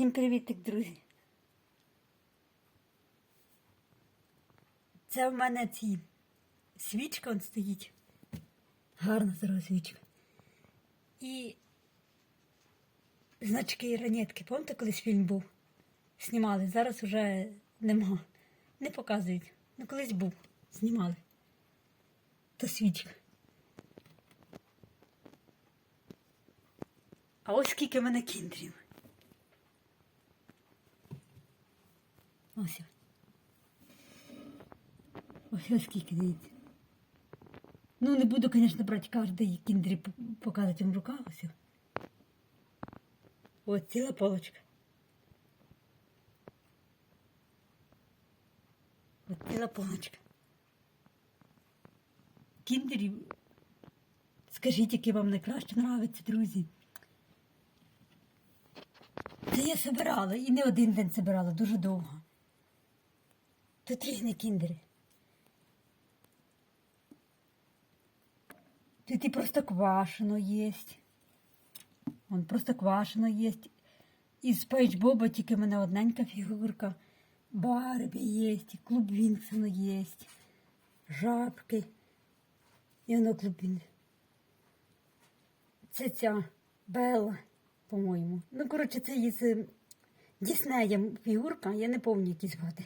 Всім привітик, друзі. Це в мене ці свічка он стоїть. Гарна здорова свічка. І значки і ранетки. Пам'ятаєте, колись фільм був? Знімали. Зараз вже нема. Не показують. Ну колись був. Знімали. То свічка. А ось скільки в мене кіндрів. Ось. Ось скільки дивіться. Ну, не буду, звісно, брати кожний кіндрі показувати в руках. Ось. Ось ціла полочка. Ось ціла полочка. Кіндерів. Скажіть, які вам найкраще нравиться, друзі. Це я собирала і не один день собирала, дуже довго. Тут різні кіндери. Тут і просто квашено є. Вон просто квашено є. І Спейдж Боба тільки в мене одненька фігурка. Барбі є, клуб Вінксона є. Жабки. І воно клуб Вінксона. Це ця Белла, по-моєму. Ну, коротше, це із Діснея фігурка, я не пам'ятаю, які звати.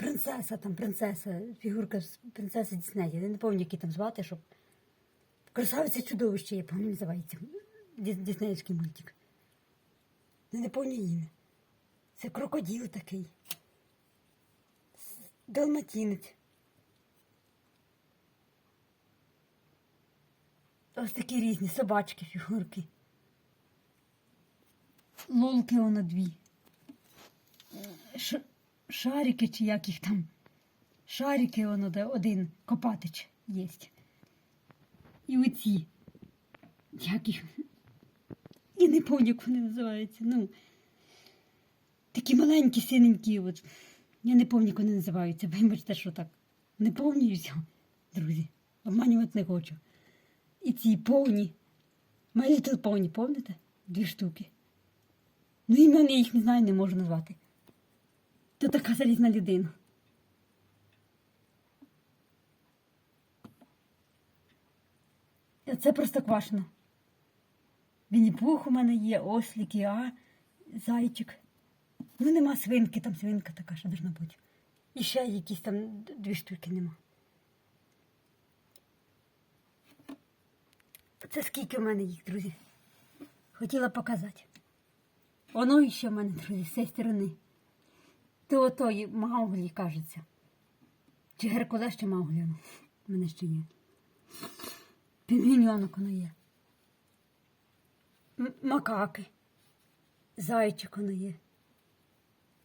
Принцеса там, принцеса, фігурка принцеси Діснея. Я не пам'ятаю, які там звати, щоб. Красавиця чудовище, я пам'ятаю, називається. Діс- Діснеївський мультик. Не пам'ятаю ім'я. Це крокодил такий. Далматінець. Ось такі різні собачки, фігурки. Лолки воно дві. Ш- шарики чи як їх там. Шарики воно де один копатич є. І оці. Як їх? Я не пам'ятаю, як вони називаються. Ну, такі маленькі, синенькі. От. Я не пам'ятаю, як вони називаються. Вибачте, що так. Не пам'ятаюся, друзі. Обманювати не хочу. І ці повні. Little Pony, пам'ятаєте? Дві штуки. Ну, ім'я я їх не знаю, не можу назвати. То така залізна людина. Це просто квашено. Вінні-пух у мене є, ослік, я, зайчик. Ну, нема свинки, там свинка така, що должна бути. І ще якісь там дві штуки нема. Це скільки в мене їх, друзі. Хотіла показати. Воно іще в мене, друзі, з цієї сторони. То отої Мауглі, кажеться. Чи Геркулес, чи Мауглі. У мене ще є. Півмільйонок воно є. Макаки. Зайчик воно є.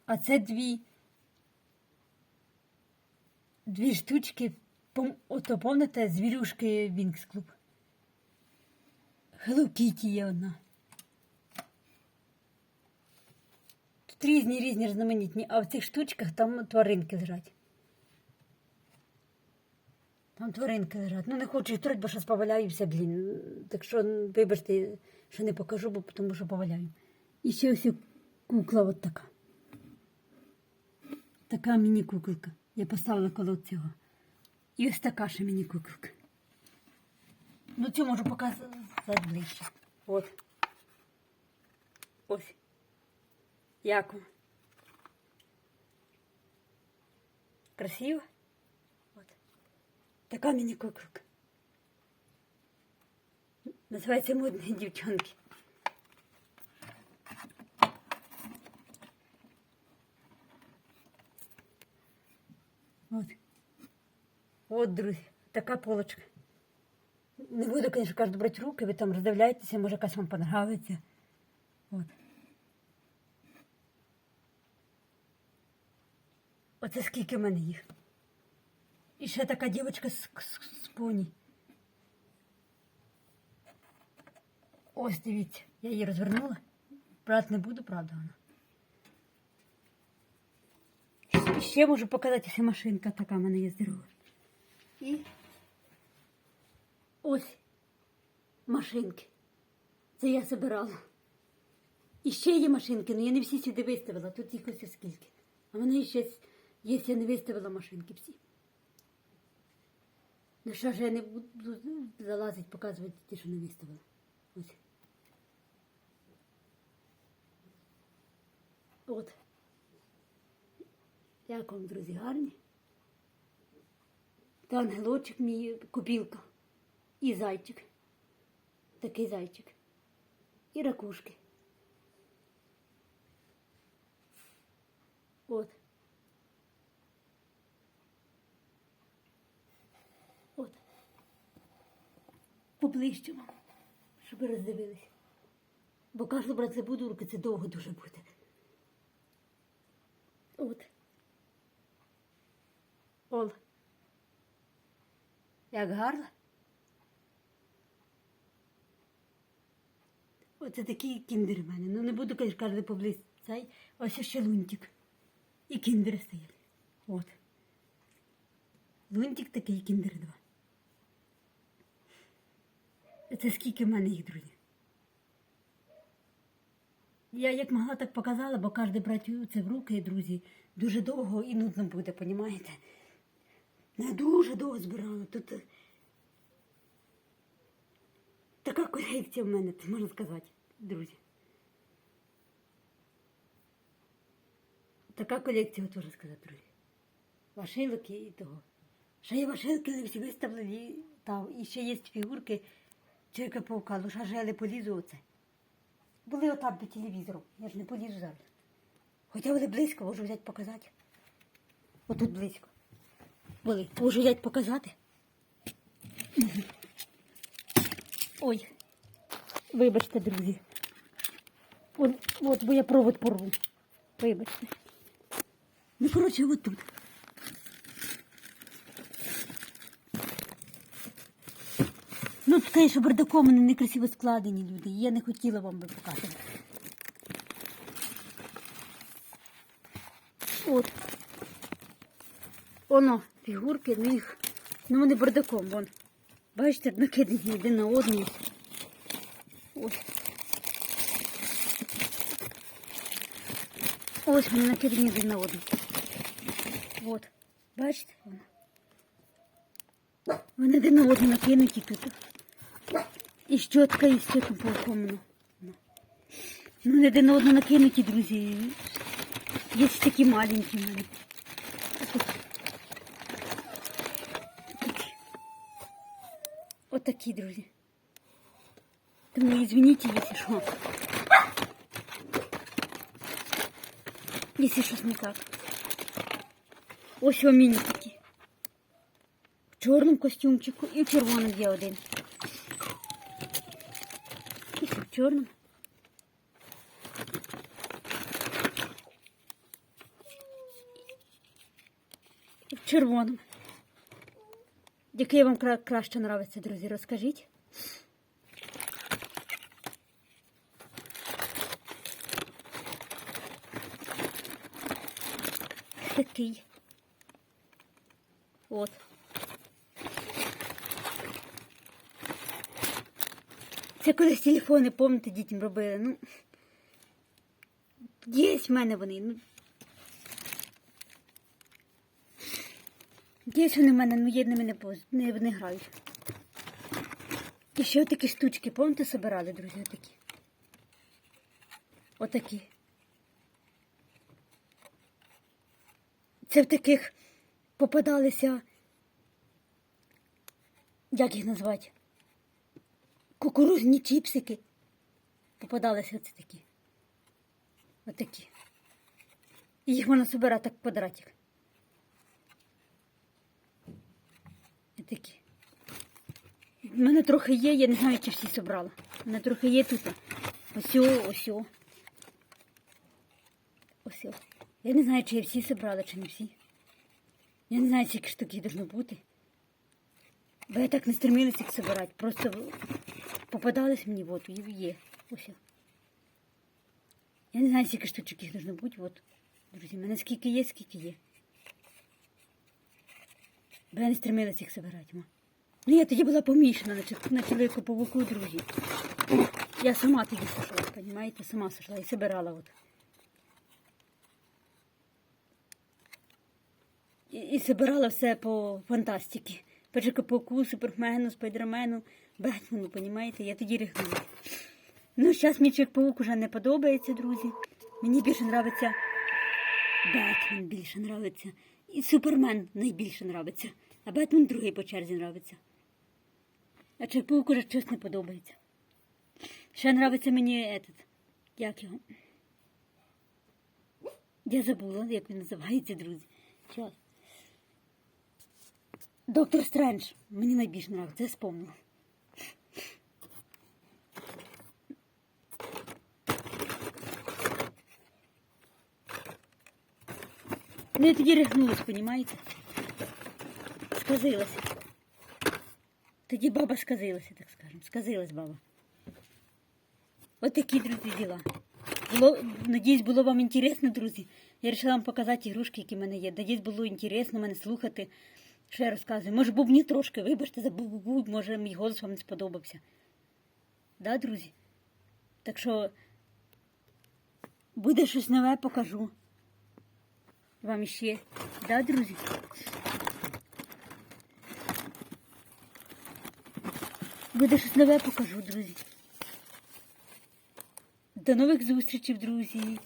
А це дві. Дві штучки. Ото, пам'ятаєте, звірюшки Вінкс Клуб. Hello Kitty є одна. Різні різні різноманітні, а в цих штучках там тваринки лежать. Там тваринки лежать. Ну не хочу їх трогати, бо щось поваляюся, блін. Так що вибачте, що не покажу, бо тому що поваляю. І ще ось кукла от така. Така міні-куколка. Я поставила коло цього. І ось така ще міні-куколка. Ну, цю можу показати ближче. От. Ось. Як? Красиво? От. Така мені куколка. Називається модні дівчонки. От. От, друзі, така полочка. Не буду, звісно, кажу, брати руки, ви там роздивляєтеся, може якась вам понравиться. От. Оце скільки в мене їх. І ще така дівчинка з, з, з поні. Ось дивіться, я її розвернула. Брати не буду, правда вона. І ще можу показати, ще машинка така в мене є здорова. І ось машинки. Це я збирала. І ще є машинки, але я не всі сюди виставила, тут їх ось скільки. А в мене ще є, я не виставила машинки всі. Ну що ж я не буду залазити, показувати ті, що не виставила. Ось. От. Як вам, друзі, гарні? Та ангелочок мій купілка. І зайчик. Такий зайчик. І ракушки. От. Поближче щоб ви роздивились. Бо кажу, брат, це буду руки, це довго дуже буде. От. Ол. Як гарно. Оце такий кіндер в мене. Ну не буду, кожен поблизь цей. Ось ще лунтик. І кіндери стоять. От. Лунтик такий, кіндер два. Це скільки в мене їх, друзі. Я як могла, так показала, бо кожен брати це в руки, друзі, дуже довго і нудно буде, понімаєте? Я дуже довго збирала. Тут е, така колекція в мене, можна сказати, друзі. Така колекція, можна сказати, друзі. Вашилки і того. Ще є вашилки, але всі виставлені там. І ще є фігурки Чирка паука, лише не полізу оце. Були отам під телевізором, я ж не полізу зараз. Хоча вони близько, можу взяти показати. Отут близько. Були. Можу взяти показати. Ой. Вибачте, друзі. От, от, бо я провод порву. Вибачте. Ну, коротше, от тут. Ну, тут, бардаком вони некрасиво складені люди. Я не хотіла вам би показувати. От. Оно, фігурки, ну їх. Ну вони бардаком, вон. Бачите, накидані один на одну. Ось. Ось вони накидані один на одну. От. Бачите? Вони один на одну накинуті тут. І щотка, і все там полкомно. Ну, вони один на одну накинуті, друзі. Є такі маленькі мене. Такі. Отакі, друзі. Тому извините, якщо що. Якщо щось не так. Ось у такі. В чорному костюмчику і в червоному є один. Чорному. І в червоному. Який вам кра- краще нравиться, друзі, розкажіть. Такий. От. Це колись телефони, пам'ятаєте, дітям робили. Ну, є в мене вони. Ну. Є вони в мене, ну є ними не, не, не грають. І ще такі штучки, пам'ятаєте, собирали, друзі, отакі. Отакі. Це в таких попадалися, як їх назвати? Кукурузні чіпсики. Попадалися оце такі. Отакі. І їх можна собирати так квадратик. Такі. У мене трохи є, я не знаю, чи всі собрала. У мене трохи є тут. Ось, ось. Ось. Я не знаю, чи я всі собрала, чи не всі. Я не знаю, скільки штук їх должно бути. Бо я так не стремилася їх собирати. Просто попадались мені, от, є. Ось. Я не знаю, скільки штучок їх должно бути. От. Друзі, в мене скільки є, скільки є. Бо я не стремилася їх собирати, ма. Ну, я тоді була помішана на, чол- на чоловіку павуку, друзі. Я сама тоді сошла, розумієте, сама сошла і собирала от. І, собирала все по фантастиці. По Джекопоку, Супермену, Спайдермену, Бетмену, розумієте? Я тоді рихнула. Ну, зараз мені Чек-паук уже не подобається, друзі. Мені більше подобається Бетмен більше подобається. І Супермен найбільше подобається. А Бетмен другий по черзі подобається. А Чек-паук уже щось не подобається. Ще подобається мені этот, як його? Я забула, як він називається, друзі. Час. Доктор Стрендж. Мені найбільше подобається, я спомнила. Ну, я тоді рехнулась, понімаєте? Сказилася. Тоді баба сказилася, так скажемо. Сказилась баба. От такі, друзі, діла. Було, надіюсь, було вам інтересно, друзі. Я вирішила вам показати ігрушки, які в мене є. Надіюсь, було інтересно мене слухати, я розказую. Може, бубні трошки, вибачте, за бубу, може, мій голос вам не сподобався. Да, друзі? Так що буде щось нове, покажу. Вам іще. Да, друзі? Буде щось нове покажу, друзі. До нових зустрічей, друзі.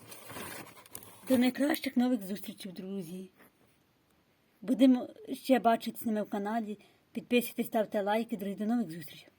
До найкращих нових зустрічей, друзі. Будемо ще бачитися з ними в каналі. Підписуйтесь, ставте лайки, друзі. До нових зустрічей.